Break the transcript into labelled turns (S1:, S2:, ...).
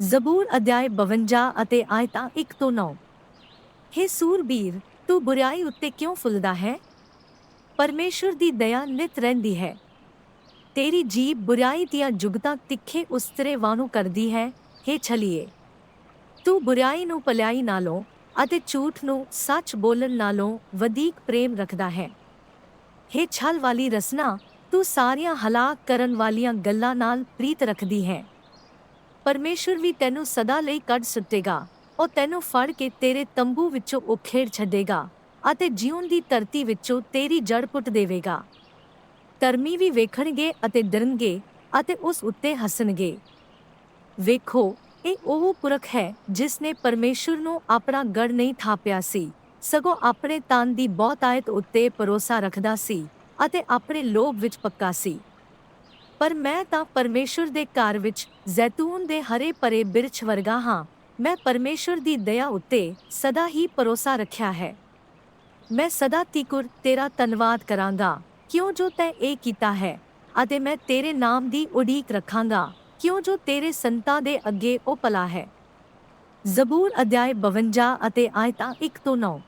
S1: ਜ਼ਬੂਰ ਅਧਿਆਇ 52 ਅਤੇ ਆਇਤਾਂ 1 ਤੋਂ 9 ਹੇ ਸੂਰਬੀਰ, ਤੂੰ ਬੁਰਾਈ ਉੱਤੇ ਕਿਉਂ ਫੁੱਲਦਾ ਹੈ? ਪਰਮੇਸ਼ਰ ਦੀ ਦਇਆ ਨਿਤ ਰਹਿੰਦੀ ਹੈ। ਤੇਰੀ ਜੀਬ ਬੁਰਾਈ ਦੀਆਂ ਜੁਗਤਾਂ ਤਿੱਖੇ ਉਸਤਰੇ ਵਾਂਗੂ ਕਰਦੀ ਹੈ, ਹੇ ਛਲੀਏ। ਤੂੰ ਬੁਰਾਈ ਨੂੰ ਭਲਾਈ ਨਾਲੋਂ ਅਤੇ ਝੂਠ ਨੂੰ ਸੱਚ ਬੋਲਣ ਨਾਲੋਂ ਵਧੇਕ ਪ੍ਰੇਮ ਰੱਖਦਾ ਹੈ। ਹੇ ਛਲ ਵਾਲੀ ਰਸਨਾ, ਤੂੰ ਸਾਰੀਆਂ ਹਲਾਕ ਕਰਨ ਵਾਲੀਆਂ ਗੱਲਾਂ ਨਾਲ ਪ੍ਰੀਤ ਰੱਖਦੀ ਹੈ। ਪਰਮੇਸ਼ਰ ਵੀ ਤੈਨੂੰ ਸਦਾ ਲਈ ਕੱਢ ਸੁੱਟੇਗਾ। ਉਹ ਤੈਨੂੰ ਫੜ ਕੇ ਤੇਰੇ ਤੰਬੂ ਵਿੱਚੋਂ ਉਖੇੜ ਛੱਡੇਗਾ ਅਤੇ ਜਿਉਣ ਦੀ ਧਰਤੀ ਵਿੱਚੋਂ ਤੇਰੀ ਜੜ ਪੁੱਟ ਦੇਵੇਗਾ। ਧਰਮੀ ਵੀ ਵੇਖਣਗੇ ਅਤੇ ਡਰਨਗੇ ਅਤੇ ਉਸ ਉੱਤੇ ਹੱਸਣਗੇ। ਵੇਖੋ, ਇਹ ਉਹ ਪੁਰਖ ਹੈ ਜਿਸ ਨੇ ਪਰਮੇਸ਼ਰ ਨੂੰ ਆਪਣਾ ਗੜ ਨਹੀਂ ਥਾਪਿਆ ਸੀ। ਸਗੋਂ ਆਪਣੇ ਤਨ ਦੀ ਬਹੁਤਾਇਤ ਉੱਤੇ ਭਰੋਸਾ ਰੱਖਦਾ ਸੀ ਅਤੇ ਆਪਣੇ ਲੋਭ ਵਿੱਚ ਪੱਕਾ ਸੀ। ਪਰ ਮੈਂ ਤਾਂ ਪਰਮੇਸ਼ਰ ਦੇ ਘਰ ਵਿੱਚ ਜ਼ੈਤੂਨ ਦੇ ਹਰੇ ਭਰੇ ਬਿਰਛ ਵਰਗਾ ਹਾਂ। ਮੈਂ ਪਰਮੇਸ਼ਰ ਦੀ ਦਇਆ ਉੱਤੇ ਸਦਾ ਹੀ ਭਰੋਸਾ ਰੱਖਿਆ ਹੈ। ਮੈਂ ਸਦਾ ਤੀਕੁਰ ਤੇਰਾ ਧੰਨਵਾਦ ਕਰਾਂਗਾ। ਕਿਉਂ ਜੋ ਤੈਂ ਇਹ ਕੀਤਾ ਹੈ ਅਤੇ ਮੈਂ ਤੇਰੇ ਨਾਮ ਦੀ ਉਡੀਕ ਰੱਖਾਂਗਾ। ਕਿਉਂ ਜੋ ਤੇਰੇ ਸੰਤਾਂ ਦੇ ਅੱਗੇ ਉਹ ਭਲਾ ਹੈ। ਜ਼ਬੂਰ ਅਧਿਆਇ 52 ਅਤੇ ਆਇਤਾਂ 1 ਤੋਂ 9